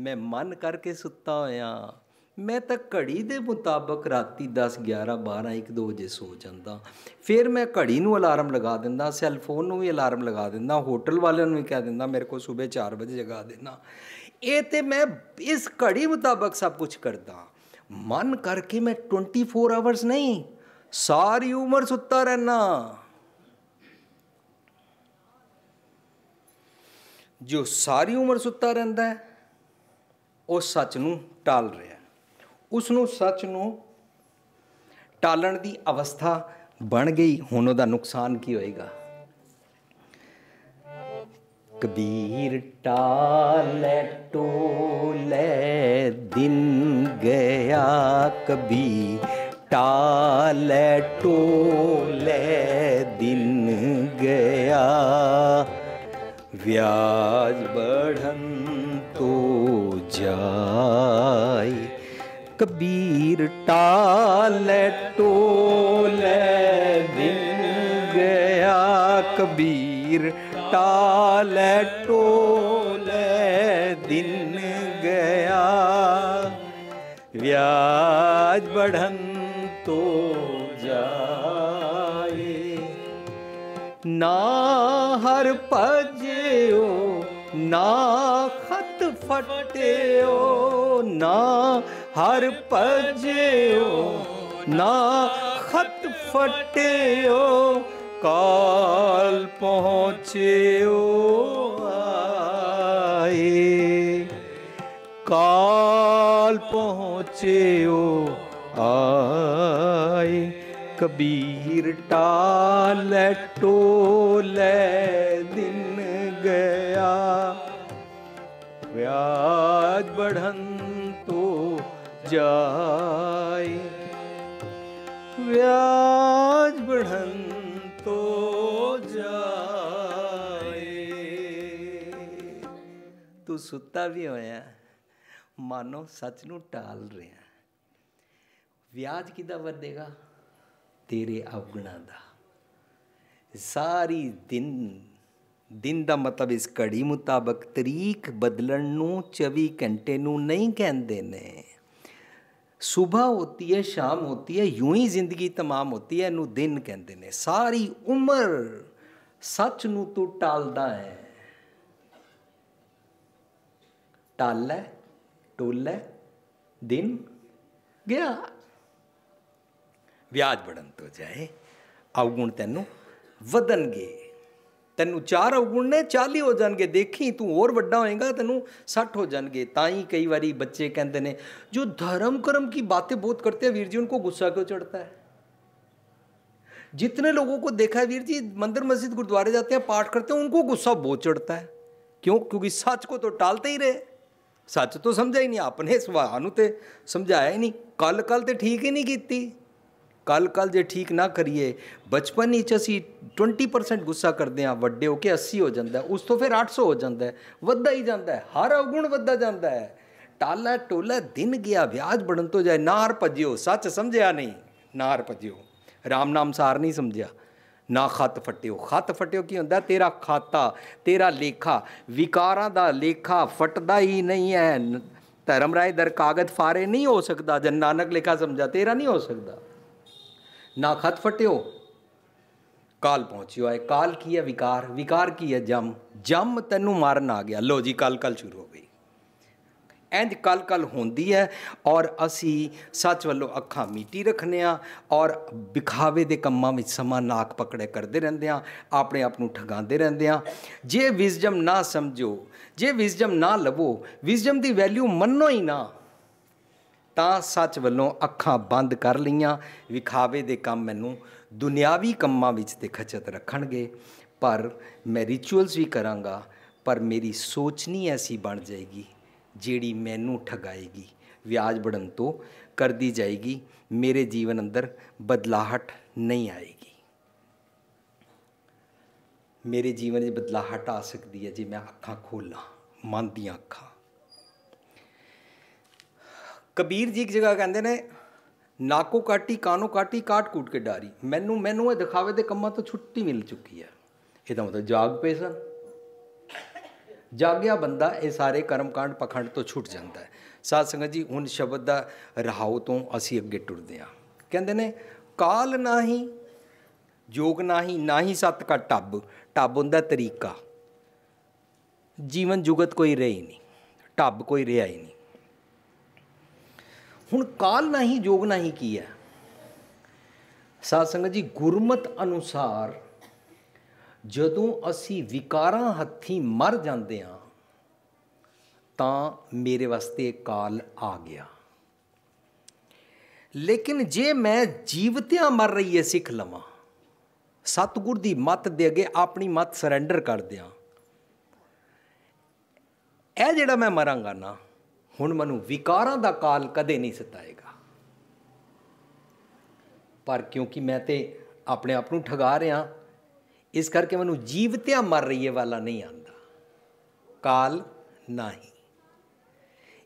ਮੈਂ ਮਨ ਕਰਕੇ ਸੁੱਤਾ ਹੋਇਆ। ਮੈਂ ਤਾਂ ਘੜੀ ਦੇ ਮੁਤਾਬਕ ਰਾਤੀ 10 11 12 1 2 ਵਜੇ ਸੋ ਜਾਂਦਾ। ਫਿਰ ਮੈਂ ਘੜੀ ਨੂੰ ਅਲਾਰਮ ਲਗਾ ਦਿੰਦਾ, ਸੈੱਲ ਫੋਨ ਨੂੰ ਵੀ ਅਲਾਰਮ ਲਗਾ ਦਿੰਦਾ, ਹੋਟਲ ਵਾਲਿਆਂ ਨੂੰ ਵੀ ਕਹਿ ਦਿੰਦਾ, ਮੇਰੇ ਕੋਲ ਸਵੇਰੇ 4 ਵਜੇ ਜਗਾ ਦੇਣਾ। ਇਹ ਤੇ ਮੈਂ ਇਸ ਘੜੀ ਮੁਤਾਬਕ ਸਭ ਕੁਝ ਕਰਦਾ। ਮਨ ਕਰਕੇ ਮੈਂ 24 ਆਵਰਸ ਨਹੀਂ, ਸਾਰੀ ਉਮਰ ਸੁੱਤਾ ਰਹਿਣਾ ਜੋ ਸਾਰੀ ਉਮਰ ਸੁੱਤਾ ਰਹਿੰਦਾ ਹੈ, ਉਹ ਸੱਚ ਨੂੰ ਟਾਲ ਰਿਹਾ। ਉਸ ਨੂੰ ਸੱਚ ਨੂੰ ਟਾਲਣ ਦੀ ਅਵਸਥਾ ਬਣ ਗਈ, ਹੁਣ ਉਹਦਾ ਨੁਕਸਾਨ ਕੀ ਹੋਏਗਾ? ਕਬੀਰ ਟਾਲੇ, ਟੋਲੇ ਦਿਨ ਗਿਆ ਕਬੀ ਟਾਲੇ, ਟੋਲੇ ਦਿਨ ਗਿਆ। ਵਿਆਜ ਬੜਨ ਤੋ ਜਾਈ ਕਬੀਰ ਟਾਲੇ, ਟੋਲੇ ਦਿਨ ਗਿਆ। ਕਬੀਰ ਟਾਲੇ, ਟੋਲੇ ਦਿਨ ਗਿਆ। ਵਿਆਜ ਬੜਨ ਤੋ ਜਾਏ। ਨਾ ਹਰ ਭਜਿਓ, ਨਾ ਖਤ ਫਟਿਓ, ਨਾ ਹਰ ਭਜਿਓ, ਨਾ ਖਤ ਫਟਿਓ, ਕਾਲ ਪਹੁੰਚਿਓ ਆਏ। ਕਾਲ ਪਹੁੰਚਿਓ ਆਏ। ਕਬੀਰ ਟਾਲੇ ਟੋਲੇ ਦਿਨ ਗਿਆ। ਵਿਆਜ ਬੜਨ ਤੋ ਜਾਏ। ਵਿਆਜ ਬੜਨ ਤੋ ਜਾਏ। ਤੂੰ ਸੁੱਤਾ ਵੀ ਹੋਇਆ। ਮਾਨੋ ਸੱਚ ਨੂੰ ਟਾਲ ਰਿਹਾ। ਵਿਆਜ ਕਿਦਾ ਵਧੇਗਾ? ਤੇਰੇ ਅਵਗੁਣਾ ਦਾ। ਸਾਰੀ ਦਿਨ ਦਿਨ ਦਾ ਮਤਲਬ ਇਸ ਘੜੀ ਮੁਤਾਬਕ ਤਰੀਕ ਬਦਲਣ ਨੂੰ 24 ਘੰਟੇ ਨੂੰ ਨਹੀਂ ਕਹਿੰਦੇ ਨੇ। ਸਵੇਰ ਹੋਤੀ ਹੈ ਸ਼ਾਮ ਹੋਤੀ ਹੈ ਯੂੰ ਹੀ ਜ਼ਿੰਦਗੀ तमाम ਹੋਤੀ ਹੈ ਇਹਨੂੰ ਦਿਨ ਕਹਿੰਦੇ ਨੇ ਸਾਰੀ ਉਮਰ ਸੱਚ ਨੂੰ ਤੂੰ ਟਾਲਦਾ ਹੈ ਟਾਲੈ ਟੋਲੈ ਦਿਨ ਗਿਆ ਵਿਆਜ ਬੜਨ ਤੋਂ ਜਾਏ ਅਵਗੁਣ ਤੈਨੂੰ ਵਧਣਗੇ ਤੈਨੂੰ ਚਾਰ ਅਵਗੁਣ ਨੇ 40 ਹੋ ਜਾਣਗੇ ਦੇਖੀ ਤੂੰ ਹੋਰ ਵੱਡਾ ਹੋਏਗਾ ਤੈਨੂੰ 60 ਹੋ ਜਾਣਗੇ ਤਾਂ ਹੀ ਕਈ ਵਾਰੀ ਬੱਚੇ ਕਹਿੰਦੇ ਨੇ ਜੋ ਧਰਮ ਕਰਮ की बातें बहुत करते हैं वीर जी उनको गुस्सा क्यों चढ़ता है जितने लोगों को देखा है वीर जी मंदिर मस्जिद गुरुद्वारे जाते हैं पाठ करते हैं उनको गुस्सा बहुत चढ़ता है क्यों क्योंकि सच को तो टालते ही रहे ਸੱਚ ਤੋਂ ਸਮਝਿਆ ਹੀ ਨਹੀਂ ਆਪਣੇ ਸੁਭਾਅ ਨੂੰ ਤੇ ਸਮਝਾਇਆ ਹੀ ਨਹੀਂ ਕੱਲ ਕੱਲ ਤੇ ਠੀਕ ਹੀ ਨਹੀਂ ਕੀਤੀ ਕੱਲ ਕੱਲ ਜੇ ਠੀਕ ਨਾ ਕਰੀਏ, ਬਚਪਨ ਵਿੱਚ ਅਸੀਂ 20% ਗੁੱਸਾ ਕਰਦੇ ਹਾਂ, ਵੱਡੇ ਹੋ ਕੇ 80 ਹੋ ਜਾਂਦਾ ਉਸ ਤੋਂ ਫਿਰ 800 ਹੋ ਜਾਂਦਾ ਵੱਧਦਾ ਹੀ ਜਾਂਦਾ ਹਰ ਅਵਗੁਣ ਵੱਧਦਾ ਜਾਂਦਾ ਹੈ। ਟਾਲਾ ਟੋਲਾ ਦਿਨ ਗਿਆ, ਵਿਆਜ ਬੜਨ ਤੋਂ ਜਾਏ, ਨਾਰ ਭਜਿਓ, ਸੱਚ ਸਮਝਿਆ ਨਹੀਂ, ਨਾਰ ਭਜਿਓ। ਰਾਮ ਨਾਮ ਸਾਰ ਨਹੀਂ ਸਮਝਿਆ, ਨਾ ਖਤ ਫਟਿਓ। ਖਤ ਫਟਿਓ ਕੀ ਹੁੰਦਾ? ਤੇਰਾ ਖਾਤਾ, ਤੇਰਾ ਲੇਖਾ, ਵਿਕਾਰਾਂ ਦਾ ਲੇਖਾ ਫਟਦਾ ਹੀ ਨਹੀਂ ਹੈ। ਧਰਮ ਰਾਏ ਦਰ ਕਾਗਜ਼ ਫਾਰੇ ਨਹੀਂ ਹੋ ਸਕਦਾ, ਜਨ ਨਾਨਕ ਲੇਖਾ ਸਮਝਾ, ਤੇਰਾ ਨਹੀਂ ਹੋ ਸਕਦਾ। ਨਾ ਖਤ ਫਟਿਓ। ਕਾਲ ਪਹੁੰਚਿਓ ਹੈ ਕਾਲ ਕੀ ਹੈ ਵਿਕਾਰ? ਵਿਕਾਰ ਕੀ ਹੈ ਜਮ? ਜਮ ਤੈਨੂੰ ਮਾਰਨ ਆ ਗਿਆ। ਲੋ ਜੀ ਕੱਲ ਕੱਲ ਸ਼ੁਰੂ ਹੋ ਗਈ। ਇੰਜ ਕਲ ਕਲ ਹੁੰਦੀ ਹੈ ਔਰ ਅਸੀਂ ਸੱਚ ਵੱਲੋਂ ਅੱਖਾਂ ਮੀਟੀ ਰੱਖਨੇ ਆ ਔਰ ਵਿਖਾਵੇ ਦੇ ਕੰਮਾਂ ਵਿੱਚ ਸਮਾਂ ਨਾਕ ਪਕੜੇ ਕਰਦੇ ਰਹਿੰਦੇ ਆ, ਆਪਣੇ ਆਪ ਨੂੰ ਠਗਾਉਂਦੇ ਰਹਿੰਦੇ ਆ। ਜੇ ਵਿਜ਼ਡਮ ਨਾ ਸਮਝੋ, ਜੇ ਵਿਜ਼ਡਮ ਨਾ ਲਵੋ ਵਿਜ਼ਡਮ ਦੀ ਵੈਲਿਊ ਮੰਨੋ ਹੀ ਨਾ। ਤਾਂ ਸੱਚ ਵੱਲੋਂ ਅੱਖਾਂ ਬੰਦ ਕਰ ਲਈਆਂ। ਵਿਖਾਵੇ ਦੇ ਕੰਮ ਮੈਨੂੰ ਦੁਨਿਆਵੀ ਕੰਮਾਂ ਵਿੱਚ ਤੇ ਖਚਤ ਰੱਖਣਗੇ। ਪਰ ਮੈਂ ਰਿਚੁਅਲਸ ਵੀ ਕਰਾਂਗਾ, ਪਰ ਮੇਰੀ ਸੋਚ ਨਹੀਂ ਐਸੀ ਬਣ ਜਾਏਗੀ, ਜਿਹੜੀ ਮੈਨੂੰ ਠਗਾਏਗੀ। ਵਿਆਜ ਬੜਨ ਤੋਂ ਕਰਦੀ ਜਾਏਗੀ, ਮੇਰੇ ਜੀਵਨ ਅੰਦਰ ਬਦਲਾਹਟ ਨਹੀਂ ਆਏਗੀ। ਮੇਰੇ ਜੀਵਨ 'ਚ ਬਦਲਾਹਟ ਆ ਸਕਦੀ ਹੈ ਜੇ ਮੈਂ ਅੱਖਾਂ ਖੋਲਾਂ, ਮਨ ਦੀਆਂ ਅੱਖਾਂ। ਕਬੀਰ ਜੀ ਇੱਕ ਜਗ੍ਹਾ ਕਹਿੰਦੇ ਨੇ, ਨਾਕੋ ਕਾਟੀ, ਕਾਨੋ ਕਾਟੀ, ਕਾਟ ਕੂਟ ਕੇ ਡਾਰੀ। ਮੈਨੂੰ ਮੈਨੂੰ ਇਹ ਦਿਖਾਵੇ ਦੇ ਕੰਮਾਂ ਤੋਂ ਛੁੱਟੀ ਮਿਲ ਚੁੱਕੀ ਹੈ। ਇਹਦਾ ਮਤਲਬ ਜਾਗ ਪਏ ਸਨ। ਜਾਗਿਆ ਬੰਦਾ ਇਹ ਸਾਰੇ ਕਰਮਕਾਂਡ ਪਖੰਡ ਤੋਂ ਛੁੱਟ ਜਾਂਦਾ ਹੈ। ਸਾਧ ਸੰਗਤ ਜੀ, ਹੁਣ ਸ਼ਬਦ ਦਾ ਰਹਾਉ ਤੋਂ ਅਸੀਂ ਅੱਗੇ ਟੁਰਦੇ ਹਾਂ। ਕਹਿੰਦੇ ਨੇ, ਕਾਲ ਨਾਹੀ, ਜੋਗ ਨਾਹੀ ਨਾਹੀ ਸਤ ਕਾ ਟੱਬ। ਟੱਬ ਹੁੰਦਾ ਤਰੀਕਾ। ਜੀਵਨ ਜੁਗਤ ਕੋਈ ਰਹੀ ਨਹੀਂ। ਟੱਬ ਕੋਈ ਰਿਹਾ ਹੀ ਨਹੀਂ। ਹੁਣ ਕਾਲ ਨਹੀਂ, ਜੋਗ ਨਹੀਂ ਕੀ ਹੈ? ਸਾਧ ਸੰਗਤ ਜੀ, ਗੁਰਮਤ ਅਨੁਸਾਰ ਜਦੋਂ ਅਸੀਂ ਵਿਕਾਰਾਂ ਹੱਥੀ ਮਰ ਜਾਂਦੇ ਹਾਂ, ਤਾਂ ਮੇਰੇ ਵਾਸਤੇ ਕਾਲ ਆ ਗਿਆ। ਲੇਕਿਨ ਜੇ ਮੈਂ ਜੀਵਤਿਆਂ ਮਰ ਰਹੀ ਹੈ ਸਿੱਖ ਲਵਾਂ, ਸਤਿਗੁਰ ਦੀ ਮੱਤ ਦੇ ਅੱਗੇ ਆਪਣੀ ਮੱਤ ਸਰੈਂਡਰ ਕਰ ਦਿਆਂ, ਇਹ ਜਿਹੜਾ ਮੈਂ ਮਰਾਂਗਾ ਨਾ ਹੁਣ ਮੈਨੂੰ ਵਿਕਾਰਾਂ ਦਾ ਕਾਲ ਕਦੇ ਨਹੀਂ ਸਤਾਏਗਾ। ਪਰ ਕਿਉਂਕਿ ਮੈਂ ਤੇ ਆਪਣੇ ਆਪ ਨੂੰ ਠਗਾ ਰਿਹਾ, ਇਸ ਕਰਕੇ ਮੈਨੂੰ ਜੀਵਤਿਆ ਮਰ ਰਹੀਏ ਵਾਲਾ ਨਹੀਂ ਆਂਦਾ। ਕਾਲ ਨਹੀਂ।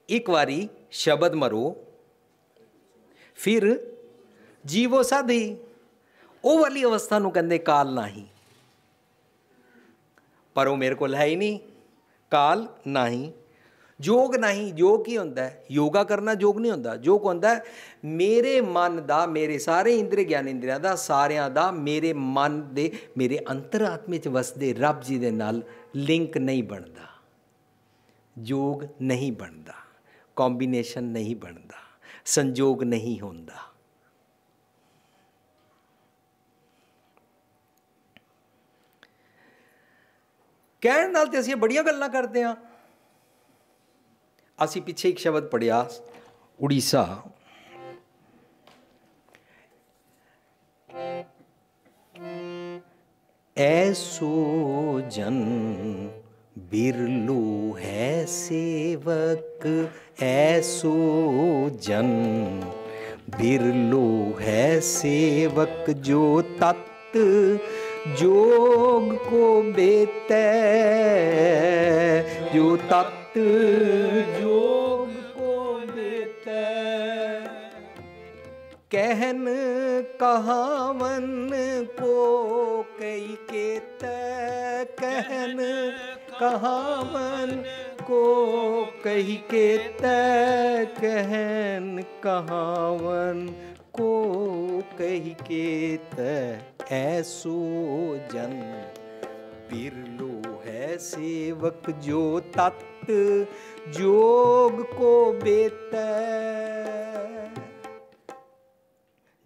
ਇੱਕ ਵਾਰੀ ਸ਼ਬਦ ਮਰੋ, ਫਿਰ ਜੀਵੋ ਸਾਧੀ, ਉਹ ਵਾਲੀ ਅਵਸਥਾ ਨੂੰ ਕਹਿੰਦੇ ਕਾਲ ਨਹੀਂ। ਪਰ ਉਹ ਮੇਰੇ ਕੋਲ ਹੈ ਹੀ ਨਹੀਂ। ਕਾਲ ਨਹੀਂ। ਯੋਗ ਨਹੀਂ ਯੋਗ ਕੀ ਹੁੰਦਾ ਯੋਗਾ ਕਰਨਾ ਯੋਗ ਨਹੀਂ ਹੁੰਦਾ। ਯੋਗ ਹੁੰਦਾ ਮੇਰੇ ਮਨ ਦਾ, ਮੇਰੇ ਸਾਰੇ ਇੰਦਰੀ ਗਿਆਨ ਇੰਦਰੀਆਂ ਦਾ, ਸਾਰਿਆਂ ਦਾ, ਮੇਰੇ ਮਨ ਦੇ, ਮੇਰੇ ਅੰਤਰਾਤਮੇ ਚ ਵਸਦੇ ਰੱਬ ਜੀ ਦੇ ਨਾਲ ਲਿੰਕ ਨਹੀਂ ਬਣਦਾ। ਯੋਗ ਨਹੀਂ ਬਣਦਾ। ਕੰਬੀਨੇਸ਼ਨ ਨਹੀਂ ਬਣਦਾ। ਸੰਜੋਗ ਨਹੀਂ ਹੁੰਦਾ। ਕਹਿਣ ਨਾਲ ਤੇ ਅਸੀਂ ਬੜੀਆਂ ਗੱਲਾਂ ਕਰਦੇ ਹਾਂ। आसी पीछे एक शब्द पढ़िया, उड़ीसा। ऐसो जन बिरलो है सेवक, ऐसो जन बिरलो है सेवक, जो तत् जोग को बेत, जो तत् जोग को बेतै कहन कहावन को कई के कहन कहावन को कही के कहन कहावन को कही के ऐसो जन बिरलो ਸੇਵਕ ਜੋ ਤਤ, ਜੋਗ ਕੋ ਬੇਤੈ।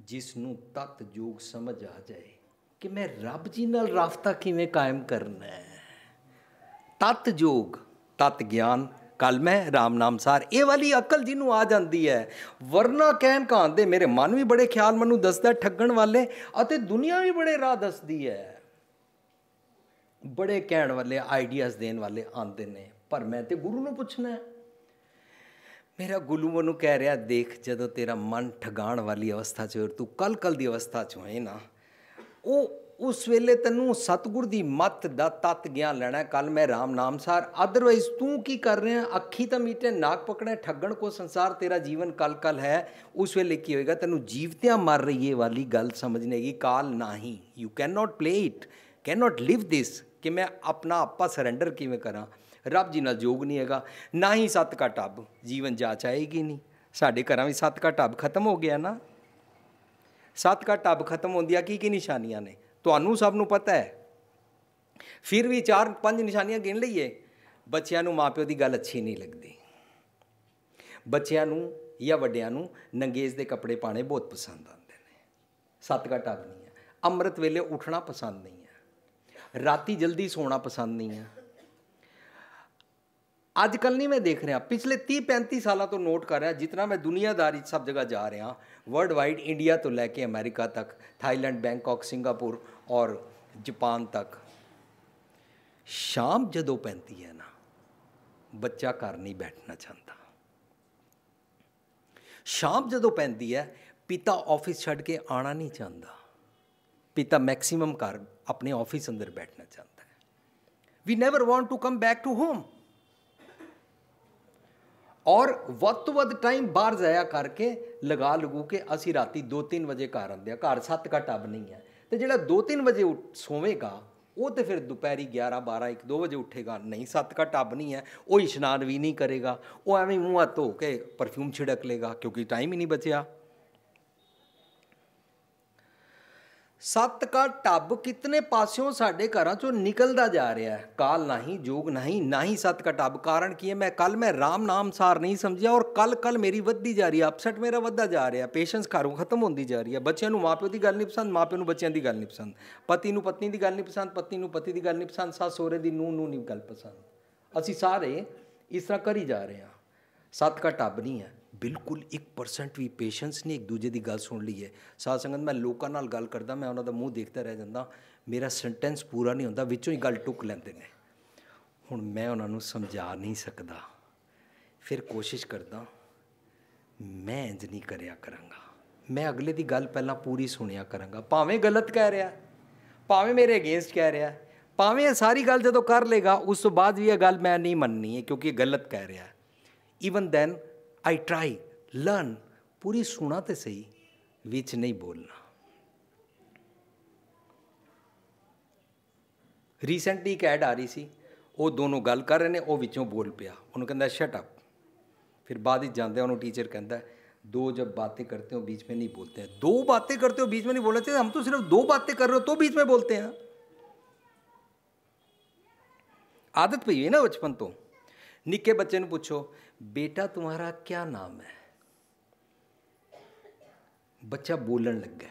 ਜਿਸ ਨੂੰ ਤਤ ਜੋਗ ਸਮਝ ਆ ਜਾਏ ਕਿ ਮੈਂ ਰੱਬ ਜੀ ਨਾਲ ਰਾਫਤਾ ਕਿਵੇਂ ਕਾਇਮ ਕਰਨਾ ਹੈ। ਤਤ ਜੋਗ, ਤਤ ਗਿਆਨ ਕਲ ਮੈਂ ਰਾਮ ਨਾਮ ਸਾਰ। ਇਹ ਵਾਲੀ ਅਕਲ ਜਿਹਨੂੰ ਆ ਜਾਂਦੀ ਹੈ, ਵਰਨਾ ਕਹਿਣ ਕਾਂ ਦੇ ਮੇਰੇ ਮਨ ਵੀ ਬੜੇ ਖਿਆਲ, ਮੈਨੂੰ ਦੱਸਦਾ ਠੱਗਣ ਵਾਲੇ, ਅਤੇ ਦੁਨੀਆ ਵੀ ਬੜੇ ਰਾਹ ਦੱਸਦੀ ਹੈ। ਬੜੇ ਕਹਿਣ ਵਾਲੇ ਆਈਡੀਆਜ਼ ਦੇਣ ਵਾਲੇ ਆਉਂਦੇ ਨੇ। ਪਰ ਮੈਂ ਤੇ ਗੁਰੂ ਨੂੰ ਪੁੱਛਣਾ ਹੈ। ਮੇਰਾ ਗੁਰੂ ਮੈਨੂੰ ਕਹਿ ਰਿਹਾ, ਦੇਖ, ਜਦੋਂ ਤੇਰਾ ਮਨ ਠਗਾਣ ਵਾਲੀ ਅਵਸਥਾ 'ਚ ਤੂੰ ਕਲ ਕਲ ਦੀ ਅਵਸਥਾ 'ਚ ਹੋਏ ਨਾ, ਉਹ ਉਸ ਵੇਲੇ ਤੈਨੂੰ ਸਤਗੁਰ ਦੀ ਮੱਤ ਦਾ ਤਤ ਗਿਆਨ ਲੈਣਾ ਕੱਲ ਮੈਂ RAM ਨਾਮ ਸਾਰ ਅਦਰਵਾਈਜ਼ ਤੂੰ ਕੀ ਕਰ ਰਿਹਾ ਅੱਖੀ ਤਾਂ ਮੀਟੇ, ਨਾਕ ਪਕੜੇ ਠੱਗਣ ਕੋ ਸੰਸਾਰ ਤੇਰਾ ਜੀਵਨ ਕਲ ਕਲ ਹੈ। ਉਸ ਵੇਲੇ ਕੀ ਹੋਏਗਾ? ਤੈਨੂੰ ਜੀਵਤਿਆਂ ਮਰ ਰਹੀ ਹੈ ਵਾਲੀ ਗੱਲ ਸਮਝਣੇਗੀ ਕਾਲ ਨਹੀਂ। You can not play it can not live this ਕਿ ਮੈਂ ਆਪਣਾ ਆਪਾ ਸਰੈਂਡਰ ਕਿਵੇਂ ਕਰਾਂ? ਰੱਬ ਜੀ ਨਾਲ ਜੋਗ ਨਹੀਂ ਹੈਗਾ, ਨਾ ਹੀ ਸੱਤ ਕਾ ਟੱਬ ਜੀਵਨ ਜਾਚ ਆਏਗੀ ਨਹੀਂ। ਸਾਡੇ ਘਰਾਂ ਵਿੱਚ ਸੱਤ ਕਾ ਟੱਬ ਖਤਮ ਹੋ ਗਿਆ ਨਾ। ਸੱਤ ਕਾ ਟੱਬ ਖਤਮ ਹੁੰਦੀਆਂ ਕੀ ਕੀ ਨਿਸ਼ਾਨੀਆਂ ਨੇ? ਤੁਹਾਨੂੰ ਸਭ ਨੂੰ ਪਤਾ ਹੈ। ਫਿਰ ਵੀ ਚਾਰ ਪੰਜ ਨਿਸ਼ਾਨੀਆਂ ਗਿਣ ਲਈਏ। ਬੱਚਿਆਂ ਨੂੰ ਮਾਪਿਓ ਦੀ ਗੱਲ ਅੱਛੀ ਨਹੀਂ ਲੱਗਦੀ। ਬੱਚਿਆਂ ਨੂੰ ਜਾਂ ਵੱਡਿਆਂ ਨੂੰ ਨੰਗੇਜ਼ ਦੇ ਕੱਪੜੇ ਪਾਣੇ ਬਹੁਤ ਪਸੰਦ ਆਉਂਦੇ ਨੇ। ਸੱਤ ਕਾ ਟੱਬ ਨਹੀਂ ਹੈ। ਅੰਮ੍ਰਿਤ ਵੇਲੇ ਉੱਠਣਾ ਪਸੰਦ ਨਹੀਂ ਹੈ ਰਾਤੀ ਜਲਦੀ ਸੋਣਾ ਪਸੰਦ ਨਹੀਂ ਹੈ ਅੱਜ ਕੱਲ ਨਹੀਂ ਮੈਂ ਦੇਖ ਰਿਹਾ ਪਿਛਲੇ 30 35 ਸਾਲਾਂ ਤੋਂ ਨੋਟ ਕਰ ਰਿਹਾ ਜਿਤਨਾ ਮੈਂ ਦੁਨੀਆਦਾਰੀ 'ਚ ਸਭ ਜਗ੍ਹਾ ਜਾ ਰਿਹਾ ਵਰਲਡ ਵਾਈਡ ਇੰਡੀਆ ਤੋਂ ਲੈ ਕੇ ਅਮਰੀਕਾ ਤੱਕ ਥਾਈਲੈਂਡ ਬੈਂਕਾਕ ਸਿੰਗਾਪੁਰ ਔਰ ਜਾਪਾਨ ਤੱਕ ਸ਼ਾਮ ਜਦੋਂ ਪੈਂਦੀ ਹੈ ਨਾ ਬੱਚਾ ਘਰ ਨਹੀਂ ਬੈਠਣਾ ਚਾਹੁੰਦਾ ਸ਼ਾਮ ਜਦੋਂ ਪੈਂਦੀ ਹੈ ਪਿਤਾ ਆਫਿਸ ਛੱਡ ਕੇ ਆਣਾ ਨਹੀਂ ਚਾਹੁੰਦਾ ਪਿਤਾ ਮੈਕਸਿਮਮ ਘਰ ਆਪਣੇ ਆਫਿਸ ਅੰਦਰ ਬੈਠਣਾ ਚਾਹੁੰਦਾ ਹੈ। We never want to come back to home ਔਰ ਵੱਧ ਤੋਂ ਵੱਧ ਟਾਈਮ ਬਾਹਰ ਜਾਇਆ ਕਰਕੇ ਲਗਾ ਲਗੂ ਕੇ ਅਸੀਂ ਰਾਤੀ 2-3 ਵਜੇ ਘਰ ਆਉਂਦੇ ਆ ਘਰ 7 ਘਾ ਟੱਬ ਨਹੀਂ ਹੈ। ਤੇ ਜਿਹੜਾ 2-3 ਵਜੇ ਉੱਠ- ਸੋਵੇਗਾ, ਉਹ ਤੇ ਫਿਰ ਦੁਪਹਿਰੀ 11 12 1 2 ਵਜੇ ਉੱਠੇਗਾ। ਨਹੀਂ 7 ਘਾ ਟੱਬ ਨਹੀਂ ਹੈ। ਉਹ ਇਸ਼ਨਾਨ ਵੀ ਨਹੀਂ ਕਰੇਗਾ। ਉਹ ਐਵੇਂ ਮੂੰਹ ਹੱਥ ਧੋ ਕੇ ਪਰਫਿਊਮ ਛਿੜਕ ਲੇਗਾ ਕਿਉਂਕਿ ਟਾਈਮ ਹੀ ਨਹੀਂ ਬਚਿਆ। ਸੱਤ ਕਾ ਟੱਬ ਕਿਤਨੇ ਪਾਸਿਓਂ ਸਾਡੇ ਘਰਾਂ ਚੋਂ ਨਿਕਲਦਾ ਜਾ ਰਿਹਾ ਹੈ। ਕਾਲ ਨਹੀਂ, ਜੋਗ ਨਹੀਂ ਨਹੀਂ ਸੱਤ ਕਾ ਟੱਬ। ਕਾਰਨ ਕੀ ਹੈ? ਮੈਂ ਕੱਲ ਮੈਂ ਰਾਮ ਨਾਮ ਸਾਰ ਨਹੀਂ ਸਮਝਿਆ ਔਰ ਕੱਲ ਕੱਲ ਮੇਰੀ ਵੱਧਦੀ ਜਾ ਰਹੀ ਹੈ ਅਪਸੈਟ ਮੇਰਾ ਵੱਧਦਾ ਜਾ ਰਿਹਾ ਪੇਸ਼ੈਂਸ ਘਰੋਂ ਖਤਮ ਹੁੰਦੀ ਜਾ ਰਹੀ ਹੈ। ਬੱਚਿਆਂ ਨੂੰ ਮਾਪਿਓ ਦੀ ਗੱਲ ਨਹੀਂ ਪਸੰਦ ਮਾਪਿਓ ਨੂੰ ਬੱਚਿਆਂ ਦੀ ਗੱਲ ਨਹੀਂ ਪਸੰਦ। ਪਤੀ ਨੂੰ ਪਤਨੀ ਦੀ ਗੱਲ ਨਹੀਂ ਪਸੰਦ ਪਤਨੀ ਨੂੰ ਪਤੀ ਦੀ ਗੱਲ ਨਹੀਂ ਪਸੰਦ, ਸੱਸ ਸਹੁਰੇ ਦੀ ਨੂੰ ਨੂੰ ਨਹੀਂ ਗੱਲ ਪਸੰਦ। ਅਸੀਂ ਸਾਰੇ ਇਸ ਤਰ੍ਹਾਂ ਕਰੀ ਜਾ ਰਹੇ ਹਾਂ। ਸੱਤ ਕਾ ਟੱਬ ਨਹੀਂ ਹੈ। ਬਿਲਕੁਲ 1% ਵੀ ਪੇਸ਼ੈਂਸ ਨਹੀਂ ਇੱਕ ਦੂਜੇ ਦੀ ਗੱਲ ਸੁਣ ਲਈ ਹੈ। ਸਾਧ ਸੰਗਤ, ਮੈਂ ਲੋਕਾਂ ਨਾਲ ਗੱਲ ਕਰਦਾ, ਮੈਂ ਉਹਨਾਂ ਦਾ ਮੂੰਹ ਦੇਖਦਾ ਰਹਿ ਜਾਂਦਾ, ਮੇਰਾ ਸੈਂਟੈਂਸ ਪੂਰਾ ਨਹੀਂ ਹੁੰਦਾ, ਵਿੱਚੋਂ ਹੀ ਗੱਲ ਟੁੱਕ ਲੈਂਦੇ ਨੇ। ਹੁਣ ਮੈਂ ਉਹਨਾਂ ਨੂੰ ਸਮਝਾ ਨਹੀਂ ਸਕਦਾ। ਫਿਰ ਕੋਸ਼ਿਸ਼ ਕਰਦਾ, ਮੈਂ ਇੰਜ ਨਹੀਂ ਕਰਿਆ ਕਰਾਂਗਾ। ਮੈਂ ਅਗਲੇ ਦੀ ਗੱਲ ਪਹਿਲਾਂ ਪੂਰੀ ਸੁਣਿਆ ਕਰਾਂਗਾ। ਭਾਵੇਂ ਗਲਤ ਕਹਿ ਰਿਹਾ, ਭਾਵੇਂ ਮੇਰੇ ਅਗੇਂਸਟ ਕਹਿ ਰਿਹਾ, ਭਾਵੇਂ ਇਹ ਸਾਰੀ ਗੱਲ ਜਦੋਂ ਕਰ ਲੇਗਾ ਉਸ ਤੋਂ ਬਾਅਦ ਵੀ ਇਹ ਗੱਲ ਮੈਂ ਨਹੀਂ ਮੰਨਣੀ ਹੈ, ਕਿਉਂਕਿ ਇਹ ਗਲਤ ਕਹਿ ਰਿਹਾ। Even then I try learn ਪੂਰੀ ਸੁਣਾ ਤੇ ਸਹੀ ਵਿੱਚ ਨਹੀਂ ਬੋਲਣਾ ਰੀਸੈਂਟਲੀ ਇੱਕ ਐਡ ਆ ਰਹੀ ਸੀ ਉਹ ਦੋਨੋਂ ਗੱਲ ਕਰ ਰਹੇ ਨੇ ਉਹ ਵਿੱਚੋਂ ਬੋਲ ਪਿਆ ਉਹਨੂੰ ਕਹਿੰਦਾ ਸ਼ਟ ਅਪ फिर बाद ही जानते हैं उन्होंने टीचर कहता है दो जब बातें करते हो बीच में नहीं बोलते हैं दो बातें करते हो बीच में नहीं बोलना चाहिए हम तो सिर्फ दो बातें कर रहे हो तो बीच में बोलते हैं आदत पई हुई है ना बचपन तो निके बच्चे ने पूछो, बेटा, तुम्हारा क्या नाम है? बच्चा बोलन लग गया।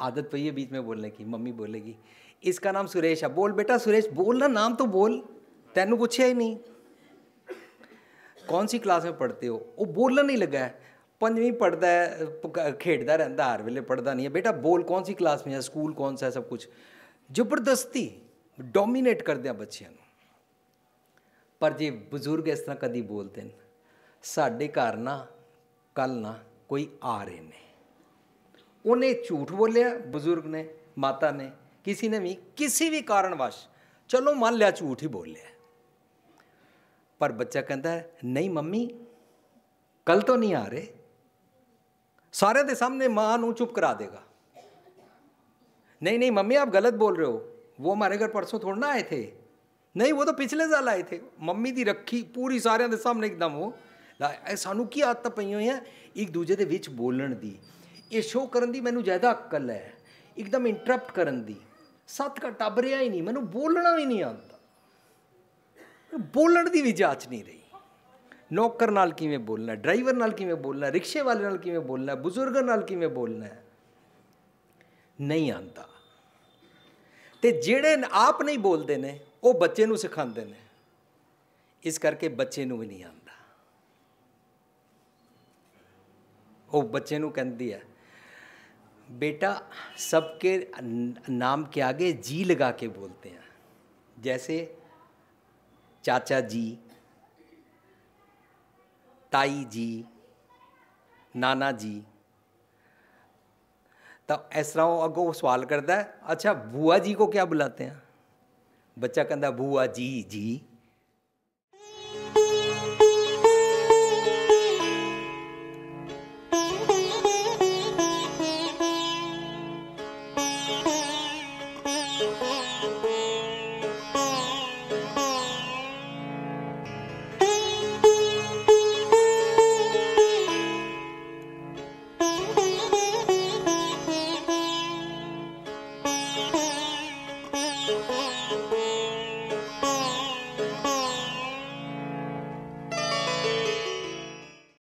आदत पड़ी है बीच में बोलने की, मम्मी बोलेगी, इसका नाम सुरेश है। बोल, बेटा, सुरेश, बोल ना, नाम तो बोल। तेन पूछे ही नहीं। कौन सी क्लास में पढ़ते हो? वो बोलना नहीं लगा है। पंजवीं पढ़ता है खेडता रहता हर वेले पढ़ता नहीं है। बेटा, बोल, कौन सी क्लास में है? स्कूल कौन सा है सब कुछ? ज़बरदस्ती डोमिनेट कर दिया बच्चों ਪਰ ਜੇ ਬਜ਼ੁਰਗ ਇਸ ਤਰ੍ਹਾਂ ਕਦੀ ਬੋਲਦੇ ਨੇ ਸਾਡੇ ਘਰ ਨਾ ਕੱਲ ਨਾ ਕੋਈ ਆ ਰਹੇ ਨੇ ਉਹਨੇ ਝੂਠ ਬੋਲਿਆ ਬਜ਼ੁਰਗ ਨੇ ਮਾਤਾ ਨੇ ਕਿਸੇ ਨੇ ਵੀ ਕਿਸੇ ਵੀ ਕਾਰਨਵਸ਼ ਚਲੋ ਮੰਨ ਲਿਆ ਝੂਠ ਹੀ ਬੋਲਿਆ ਪਰ ਬੱਚਾ ਕਹਿੰਦਾ ਹੈ ਨਹੀਂ ਮੰਮੀ ਕੱਲ ਤੋਂ ਨਹੀਂ ਆ ਰਹੇ सारे के सामने माँ नू चुप करा देगा नहीं नहीं मम्मी आप गलत बोल रहे हो वो हमारे घर परसों थोड़ा ना आए थे ਨਹੀਂ, ਉਹ ਤਾਂ ਪਿਛਲੇ ਸਾਲ ਆਏ ਥੇ। ਮੰਮੀ ਦੀ ਰੱਖੀ ਪੂਰੀ ਸਾਰਿਆਂ ਦੇ ਸਾਹਮਣੇ ਇੱਕਦਮ ਉਹ। ਸਾਨੂੰ ਕੀ ਆਦਤ ਪਈ ਹੋਈ ਹੈ ਇੱਕ ਦੂਜੇ ਦੇ ਵਿੱਚ ਬੋਲਣ ਦੀ। ਇਹ ਸ਼ੋਅ ਕਰਨ ਦੀ ਮੈਨੂੰ ਜ਼ਿਆਦਾ ਅਕਲ ਹੈ। ਇੱਕਦਮ ਇੰਟਰਪਟ ਕਰਨ ਦੀ। ਸੱਤ ਘੱਟ ਟੱਬ ਰਿਹਾ ਹੀ ਨਹੀਂ, ਮੈਨੂੰ ਬੋਲਣਾ ਵੀ ਨਹੀਂ ਆਉਂਦਾ। ਬੋਲਣ ਦੀ ਵੀ ਜਾਂਚ ਨਹੀਂ ਰਹੀ। ਨੌਕਰ ਨਾਲ ਕਿਵੇਂ ਬੋਲਣਾ, ਡਰਾਈਵਰ ਨਾਲ ਕਿਵੇਂ ਬੋਲਣਾ, ਰਿਕਸ਼ੇ ਵਾਲੇ ਨਾਲ ਕਿਵੇਂ ਬੋਲਣਾ, ਬਜ਼ੁਰਗਾਂ ਨਾਲ ਕਿਵੇਂ ਬੋਲਣਾ ਨਹੀਂ ਆਉਂਦਾ। ਤੇ ਜਿਹੜੇ ਆਪ ਨਹੀਂ ਬੋਲਦੇ ਨੇ ਉਹ ਬੱਚੇ ਨੂੰ ਸਿਖਾਉਂਦੇ ਨੇ ਇਸ ਕਰਕੇ ਬੱਚੇ ਨੂੰ ਵੀ ਨਹੀਂ ਆਂਦਾ ਉਹ ਬੱਚੇ ਨੂੰ ਕਹਿੰਦੀ ਹੈ बेटा सबके न- नाम के आगे जी लगा के बोलते हैं जैसे चाचा जी ताई जी नाना जी तो इस तरह वो अगो सवाल करता है अच्छा बुआ जी को क्या बुलाते हैं बच्चा कहता बुआ जी जी